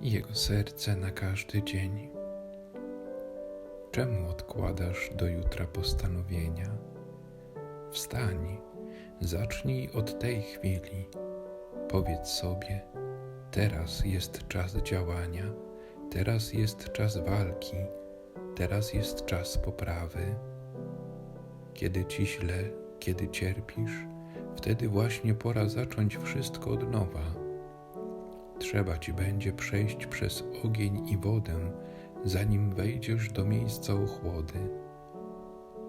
i jego serce na każdy dzień. Czemu odkładasz do jutra postanowienia? Wstań, zacznij od tej chwili. Powiedz sobie: Teraz jest czas działania, teraz jest czas walki, teraz jest czas poprawy. Kiedy ci źle, kiedy cierpisz, wtedy właśnie pora zacząć wszystko od nowa. Trzeba ci będzie przejść przez ogień i wodę, zanim wejdziesz do miejsca ochłody.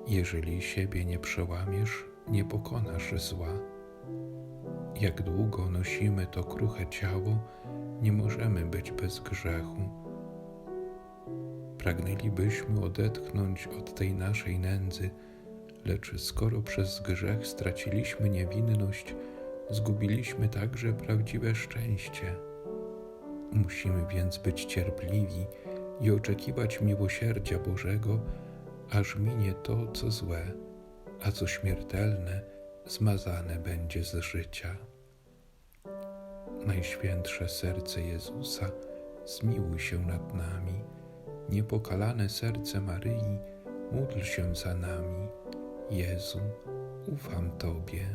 Jeżeli siebie nie przełamiesz, nie pokonasz zła. Jak długo nosimy to kruche ciało, nie możemy być bez grzechu. Pragnęlibyśmy odetchnąć od tej naszej nędzy, lecz skoro przez grzech straciliśmy niewinność, zgubiliśmy także prawdziwe szczęście. Musimy więc być cierpliwi i oczekiwać miłosierdzia Bożego, aż minie to, co złe, a co śmiertelne, zmazane będzie z życia. Najświętsze serce Jezusa, zmiłuj się nad nami. Niepokalane serce Maryi, módl się za nami. Jezu, ufam Tobie.